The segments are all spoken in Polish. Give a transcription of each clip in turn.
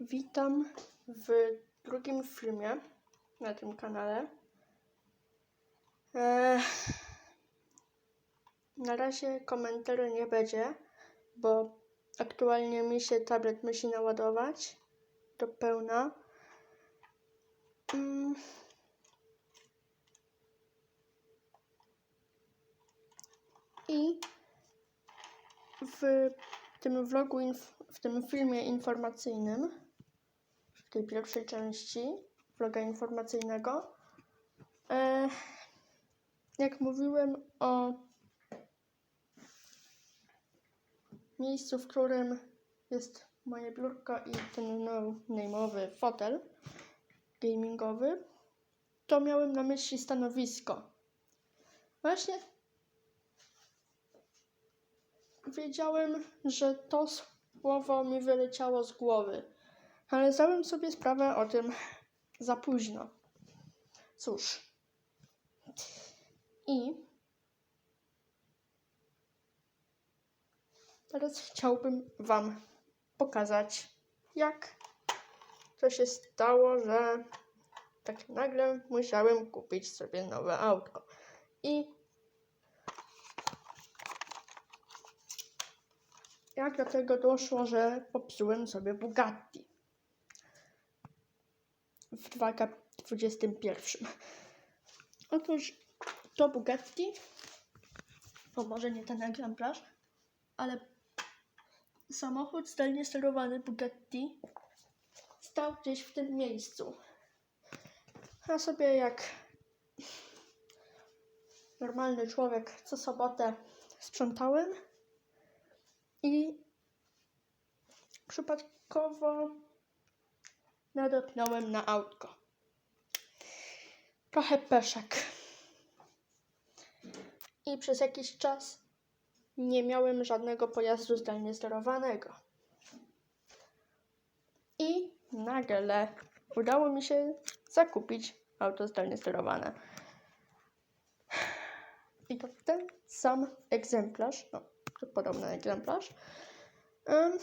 Witam w drugim filmie na tym kanale. Eee, na razie komentarzy nie będzie, bo aktualnie mi się tablet musi naładować do pełna. Mm. I w tym vlogu, w tym filmie informacyjnym, w tej pierwszej części vloga informacyjnego, e, jak mówiłem o miejscu, w którym jest moje biurko i ten no name'owy fotel gamingowy, to miałem na myśli stanowisko. Właśnie wiedziałem, że to słowo mi wyleciało z głowy, ale zdałem sobie sprawę o tym za późno. Cóż. I teraz chciałbym Wam pokazać, jak to się stało, że tak nagle musiałem kupić sobie nowe auto. I jak do tego doszło, że popsułem sobie Bugatti w 2021. Otóż to Bugatti, o może nie ten egzemplarz, ale samochód zdalnie sterowany Bugatti stał gdzieś w tym miejscu. A sobie jak normalny człowiek co sobotę sprzątałem i przypadkowo nadepnąłem na autko. Trochę peszek. I przez jakiś czas nie miałem żadnego pojazdu zdalnie sterowanego. I nagle udało mi się zakupić auto zdalnie sterowane. I to ten sam egzemplarz, no, podobny egzemplarz, em,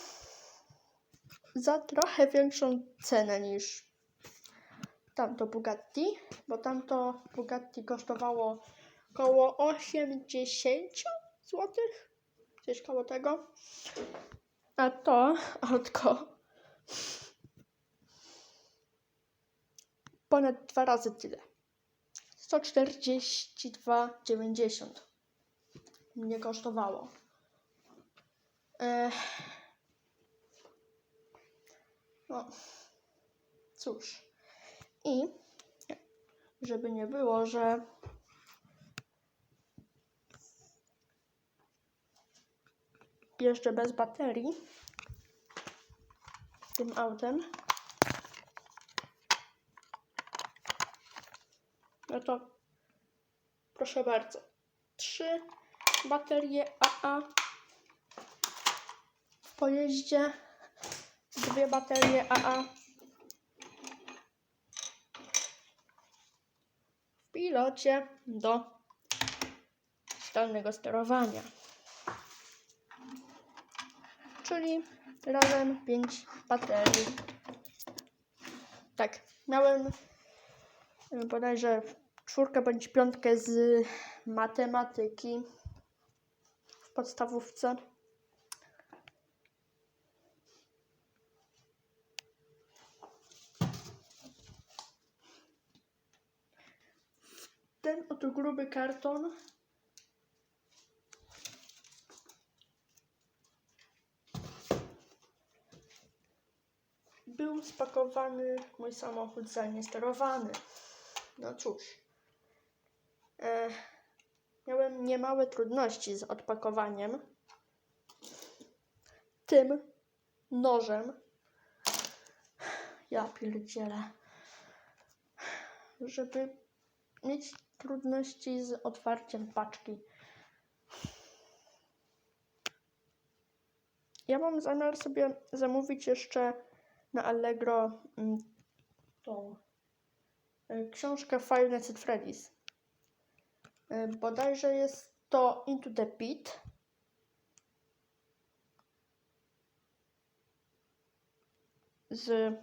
za trochę większą cenę niż tamto Bugatti, bo tamto Bugatti kosztowało około 80 zł, coś koło tego, a to autko ponad dwa razy tyle. 142,90 mnie kosztowało. Ech. No, cóż. I żeby nie było, że jeszcze bez baterii tym autem, no to proszę bardzo. Trzy baterie AA w pojeździe, dwie baterie AA w pilocie do zdalnego sterowania. Czyli razem 5 baterii. Tak, miałem y, bodajże czwórkę bądź piątkę z matematyki w podstawówce. Ten oto gruby karton był spakowany mój samochód zdalnie sterowany. No cóż. E, miałem niemałe trudności z odpakowaniem tym nożem. Ja pierdzielę. Żeby mieć trudności z otwarciem paczki. Ja mam zamiar sobie zamówić jeszcze na Allegro mm, tą y, książkę Five Nights at Freddy's. Y, Bodajże jest to Into the Pit. z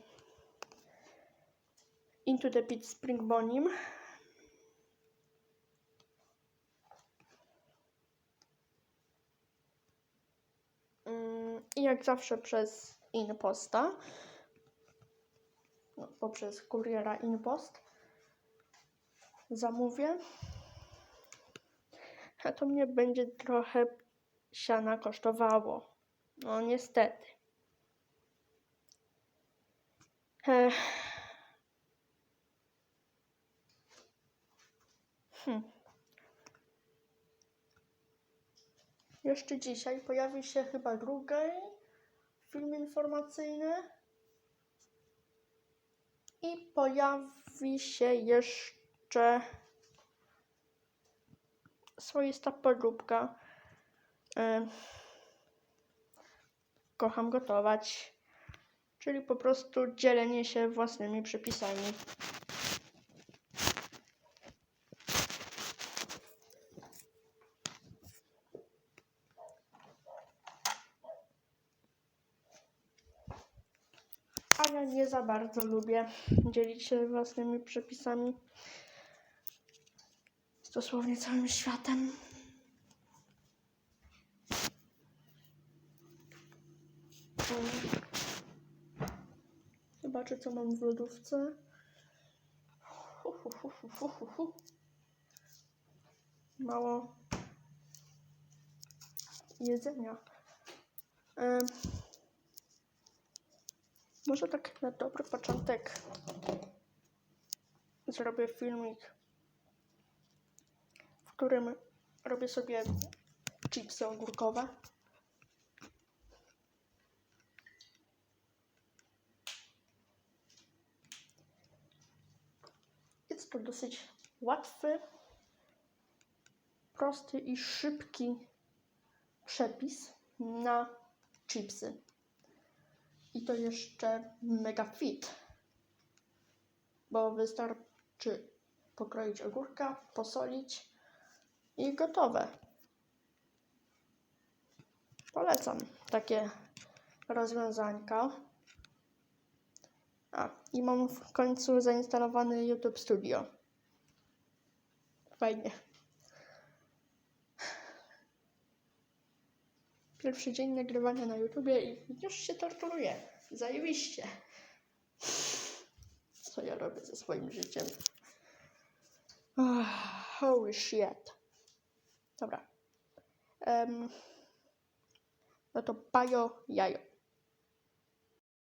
Into the Pit Spring Bonim. Mm, I jak zawsze przez InPosta, no, poprzez kuriera InPost zamówię. A to mnie będzie trochę siana kosztowało. No niestety. Ech. Hmm. Jeszcze dzisiaj pojawi się chyba drugi film informacyjny. I pojawi się jeszcze swoista podróbka. Kocham gotować, czyli po prostu dzielenie się własnymi przepisami. A ja nie za bardzo lubię dzielić się własnymi przepisami z dosłownie całym światem. Zobaczę, co mam w lodówce. Mało jedzenia. Może tak na dobry początek zrobię filmik, w którym robię sobie chipsy ogórkowe. Jest to dosyć łatwy, prosty i szybki przepis na chipsy. I to jeszcze mega fit, bo wystarczy pokroić ogórka, posolić i gotowe. Polecam takie rozwiązanka. A, i mam w końcu zainstalowany YouTube Studio. Fajnie. Pierwszy dzień nagrywania na YouTubie i już się torturuję. Zajebiście. Co ja robię ze swoim życiem? Ah, holy shit. Dobra. Em, no to pajo jajo.